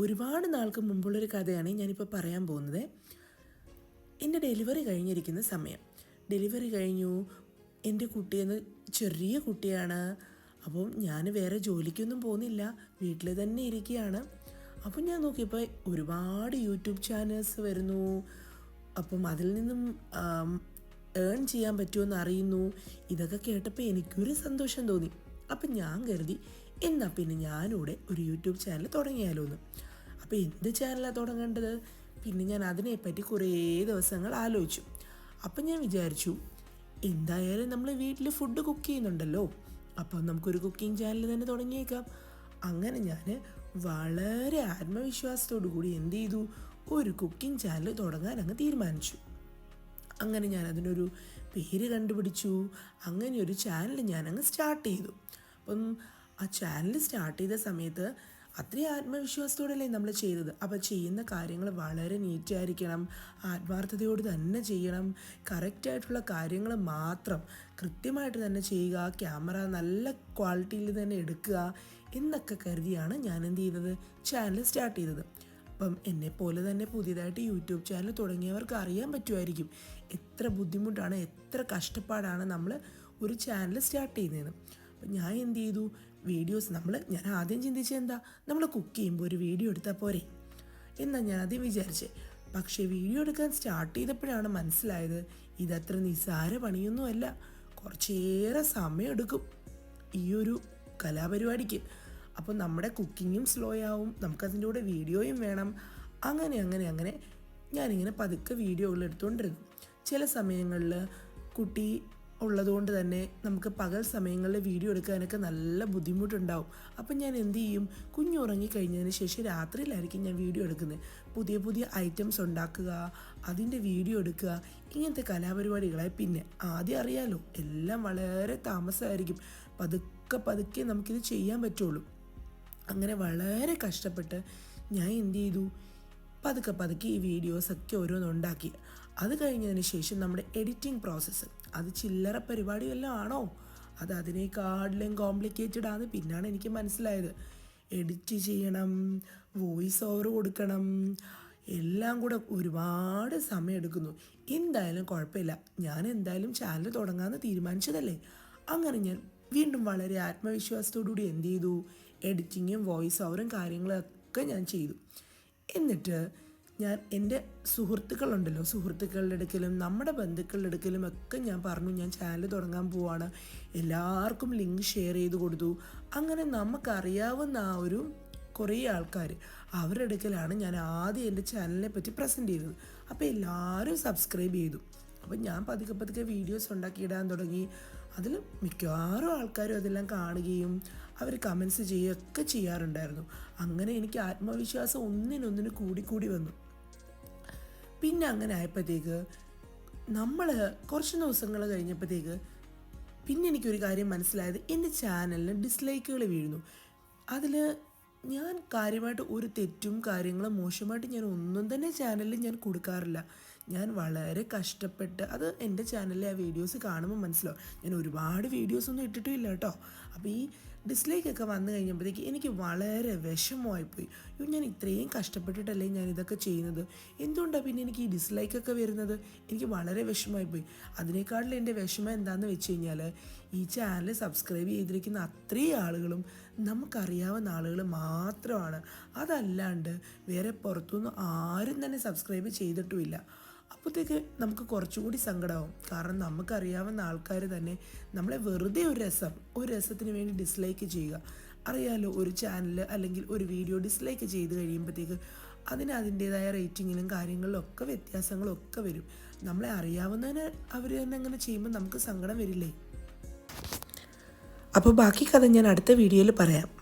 ഒരുപാട് നാൾക്ക് മുമ്പുള്ളൊരു കഥയാണ് ഞാനിപ്പോൾ പറയാൻ പോകുന്നത്. എന്റെ ഡെലിവറി കഴിഞ്ഞിരിക്കുന്ന സമയം. ഡെലിവറി കഴിഞ്ഞു. എന്റെ കുട്ടിയെന്ന് ചെറിയ കുട്ടിയാണ്. അപ്പം ഞാൻ വേറെ ജോലിക്കൊന്നും പോകുന്നില്ല. വീട്ടിൽ തന്നെ ഇരിക്കുകയാണ്. അപ്പം ഞാൻ നോക്കിയപ്പോൾ ഒരുപാട് യൂട്യൂബ് ചാനൽസ് വരുന്നു. അപ്പം അതിൽ നിന്നും ഏൺ ചെയ്യാൻ പറ്റുമെന്ന് അറിയുന്നു. ഇതൊക്കെ കേട്ടപ്പോൾ എനിക്കൊരു സന്തോഷം തോന്നി. അപ്പം ഞാൻ കരുതി എന്നാൽ പിന്നെ ഞാനിവിടെ ഒരു യൂട്യൂബ് ചാനൽ തുടങ്ങിയാലോ എന്ന് അപ്പോൾ എന്ത് ചാനലാണ് തുടങ്ങേണ്ടത്? പിന്നെ ഞാൻ അതിനെപ്പറ്റി കുറേ ദിവസങ്ങൾ ആലോചിച്ചു. അപ്പം ഞാൻ വിചാരിച്ചു എന്തായാലും നമ്മൾ വീട്ടിൽ ഫുഡ് കുക്ക് ചെയ്യുന്നുണ്ടല്ലോ. അപ്പം നമുക്കൊരു കുക്കിംഗ് ചാനൽ തന്നെ തുടങ്ങിയേക്കാം. അങ്ങനെ ഞാൻ വളരെ ആത്മവിശ്വാസത്തോടു കൂടി എന്ത് ചെയ്തു? ഒരു കുക്കിംഗ് ചാനൽ തുടങ്ങാൻ അങ്ങ് തീരുമാനിച്ചു. അങ്ങനെ ഞാൻ അതിനൊരു പേര് കണ്ടുപിടിച്ചു. അങ്ങനെ ഒരു ചാനൽ ഞാൻ അങ്ങ് സ്റ്റാർട്ട് ചെയ്തു. അപ്പം ആ ചാനൽ സ്റ്റാർട്ട് ചെയ്ത സമയത്ത് അത്രയും ആത്മവിശ്വാസത്തോടെയല്ലേ നമ്മൾ ചെയ്തത്. അപ്പോൾ ചെയ്യുന്ന കാര്യങ്ങൾ വളരെ നീറ്റായിരിക്കണം ആത്മാർത്ഥതയോട് തന്നെ ചെയ്യണം. കറക്റ്റായിട്ടുള്ള കാര്യങ്ങൾ മാത്രം കൃത്യമായിട്ട് തന്നെ ചെയ്യുക. ക്യാമറ നല്ല ക്വാളിറ്റിയിൽ തന്നെ എടുക്കുക എന്നൊക്കെ കരുതിയാണ് ഞാൻ എന്ത് ചെയ്തത്. ചാനൽ സ്റ്റാർട്ട് ചെയ്തത്. അപ്പം എന്നെപ്പോലെ പോലെ തന്നെ പുതിയതായിട്ട് യൂട്യൂബ് ചാനൽ തുടങ്ങിയവർക്ക് അറിയാൻ പറ്റുമായിരിക്കും. എത്ര ബുദ്ധിമുട്ടാണ് എത്ര കഷ്ടപ്പാടാണ് നമ്മൾ ഒരു ചാനൽ സ്റ്റാർട്ട് ചെയ്യുന്നതെന്ന്. അപ്പം ഞാൻ എന്ത് ചെയ്തു? വീഡിയോസ് നമ്മൾ ഞാൻ ആദ്യം ചിന്തിച്ചത് എന്താ? നമ്മൾ കുക്ക് ചെയ്യുമ്പോൾ ഒരു വീഡിയോ എടുത്താൽ പോരെ? എന്നാണ് ഞാൻ ആദ്യം വിചാരിച്ചത് പക്ഷേ വീഡിയോ എടുക്കാൻ സ്റ്റാർട്ട് ചെയ്തപ്പോഴാണ് മനസ്സിലായത് ഇതത്ര നിസ്സാര പണിയൊന്നുമല്ല. കുറച്ചേറെ സമയമെടുക്കും ഈ ഒരു കലാപരിപാടിക്ക്. അപ്പോൾ നമ്മുടെ കുക്കിങ്ങും സ്ലോ ആവും. നമുക്കതിന്റെ കൂടെ വീഡിയോയും വേണം. അങ്ങനെ അങ്ങനെ അങ്ങനെ ഞാനിങ്ങനെ പതുക്കെ വീഡിയോകൾ എടുത്തുകൊണ്ടിരുന്നു ചില സമയങ്ങളിൽ കുട്ടി ഉള്ളതുകൊണ്ട് തന്നെ നമുക്ക് പകൽ സമയങ്ങളിൽ വീഡിയോ എടുക്കാനൊക്കെ നല്ല ബുദ്ധിമുട്ടുണ്ടാവും. അപ്പം ഞാൻ എന്ത് ചെയ്യും? കുഞ്ഞു കഴിഞ്ഞതിന് ശേഷം രാത്രിയിലായിരിക്കും ഞാൻ വീഡിയോ എടുക്കുന്നത്. പുതിയ പുതിയ ഐറ്റംസ് ഉണ്ടാക്കുക അതിന്റെ വീഡിയോ എടുക്കുക ഇങ്ങനത്തെ കലാപരിപാടികളായി പിന്നെ ആദ്യം അറിയാലോ എല്ലാം വളരെ താമസമായിരിക്കും പതുക്കെ പതുക്കെ നമുക്കിത് ചെയ്യാൻ പറ്റുള്ളൂ. അങ്ങനെ വളരെ കഷ്ടപ്പെട്ട് ഞാൻ എന്ത് ചെയ്തു? പതുക്കെ പതുക്കെ ഈ വീഡിയോസൊക്കെ ഓരോന്നുണ്ടാക്കി അത് കഴിഞ്ഞതിന് ശേഷം നമ്മുടെ എഡിറ്റിംഗ് പ്രോസസ്സ് അത് ചില്ലറ പരിപാടി ആണോ? അത് അതിനേക്കാളിലും കോംപ്ലിക്കേറ്റഡ് ആണ്. പിന്നാണ് എനിക്ക് മനസ്സിലായത്. എഡിറ്റ് ചെയ്യണം വോയിസ് ഓവർ കൊടുക്കണം എല്ലാം കൂടെ ഒരുപാട് സമയം എടുക്കുന്നു. എന്തായാലും കുഴപ്പമില്ല. ഞാൻ എന്തായാലും ചാനൽ തുടങ്ങാമെന്ന് തീരുമാനിച്ചതല്ലേ? അങ്ങനെ ഞാൻ വീണ്ടും വളരെ ആത്മവിശ്വാസത്തോടുകൂടി എന്ത് ചെയ്തു? എഡിറ്റിങ്ങും വോയിസ് ഓവറും കാര്യങ്ങളൊക്കെ ഞാൻ ചെയ്തു. എന്നിട്ട് ഞാൻ എന്റെ സുഹൃത്തുക്കളുണ്ടല്ലോ. സുഹൃത്തുക്കളുടെ അടുക്കലും നമ്മുടെ ബന്ധുക്കളുടെ അടുക്കലും ഒക്കെ ഞാൻ പറഞ്ഞു. ഞാൻ ചാനൽ തുടങ്ങാൻ പോവാണ്. എല്ലാവർക്കും ലിങ്ക് ഷെയർ ചെയ്ത് കൊടുത്തു. അങ്ങനെ നമുക്കറിയാവുന്ന ആ ഒരു കുറേ ആൾക്കാർ അവരുടെ അടുക്കലാണ് ഞാൻ ആദ്യം എന്റെ ചാനലിനെ പറ്റി പ്രസന്റ് ചെയ്തത്. അപ്പോൾ എല്ലാവരും സബ്സ്ക്രൈബ് ചെയ്തു. അപ്പോൾ ഞാൻ പതുക്കെ പതുക്കെ വീഡിയോസ് ഉണ്ടാക്കിയിടാൻ തുടങ്ങി. അതിൽ മിക്കവാറും ആൾക്കാരും അതെല്ലാം കാണുകയും അവർ കമൻസ് ചെയ്യുകയൊക്കെ ചെയ്യാറുണ്ടായിരുന്നു. അങ്ങനെ എനിക്ക് ആത്മവിശ്വാസം ഒന്നിനൊന്നിന് കൂടിക്കൂടി വന്നു. പിന്നെ അങ്ങനെ ആയപ്പോഴത്തേക്ക് നമ്മൾ കുറച്ച് ദിവസങ്ങൾ കഴിഞ്ഞപ്പോഴത്തേക്ക് പിന്നെ എനിക്കൊരു കാര്യം മനസ്സിലായത് എന്റെ ചാനലിന് ഡിസ്ലൈക്കുകൾ വീഴുന്നു. അതിൽ ഞാൻ കാര്യമായിട്ട് ഒരു തെറ്റും കാര്യങ്ങളും മോശമായിട്ട് ഞാൻ ഒന്നും തന്നെ ചാനലിൽ ഞാൻ കൊടുക്കാറില്ല. ഞാൻ വളരെ കഷ്ടപ്പെട്ട് അത് എന്റെ ചാനലിലെ ആ വീഡിയോസ് കാണുമ്പോൾ മനസ്സിലാവും. ഞാൻ ഒരുപാട് വീഡിയോസൊന്നും ഒന്നും ഇട്ടിട്ടും ഇല്ല കേട്ടോ. അപ്പോൾ ഈ ഡിസ്ലൈക്കൊക്കെ വന്നു കഴിഞ്ഞപ്പോഴത്തേക്ക് എനിക്ക് വളരെ വിഷമമായിപ്പോയി. അയ്യോ ഞാൻ ഇത്രയും കഷ്ടപ്പെട്ടിട്ടല്ലേ ഞാൻ ഇതൊക്കെ ചെയ്യുന്നത്? എന്തുകൊണ്ടാണ് പിന്നെ എനിക്ക് ഈ ഡിസ്ലൈക്കൊക്കെ വരുന്നത്? എനിക്ക് വളരെ വിഷമമായിപ്പോയി. അതിനേക്കാളും എന്റെ വിഷമം എന്താണെന്ന് വെച്ച് കഴിഞ്ഞാൽ ഈ ചാനൽ സബ്സ്ക്രൈബ് ചെയ്തിരിക്കുന്ന അത്രയും ആളുകളും നമുക്കറിയാവുന്ന ആളുകൾ മാത്രമാണ്. അതല്ലാണ്ട് വേറെ പുറത്തുനിന്ന് ആരും തന്നെ സബ്സ്ക്രൈബ് ചെയ്തിട്ടുമില്ല. അപ്പോഴത്തേക്ക് നമുക്ക് കുറച്ചുകൂടി സങ്കടമാവും കാരണം നമുക്കറിയാവുന്ന ആൾക്കാർ തന്നെ നമ്മളെ വെറുതെ ഒരു രസം ഒരു രസത്തിന് വേണ്ടി ഡിസ്ലൈക്ക് ചെയ്യുക. അറിയാലോ ഒരു ചാനൽ അല്ലെങ്കിൽ ഒരു വീഡിയോ ഡിസ്ലൈക്ക് ചെയ്ത് കഴിയുമ്പോഴത്തേക്ക് അതിന് അതിന്റേതായ റേറ്റിങ്ങിലും കാര്യങ്ങളിലും ഒക്കെ വ്യത്യാസങ്ങളും ഒക്കെ വരും. നമ്മളെ അറിയാവുന്നതിന് അവർ തന്നെ അങ്ങനെ ചെയ്യുമ്പോൾ നമുക്ക് സങ്കടം വരില്ലേ? അപ്പോൾ ബാക്കി കഥ ഞാൻ അടുത്ത വീഡിയോയിൽ പറയാം.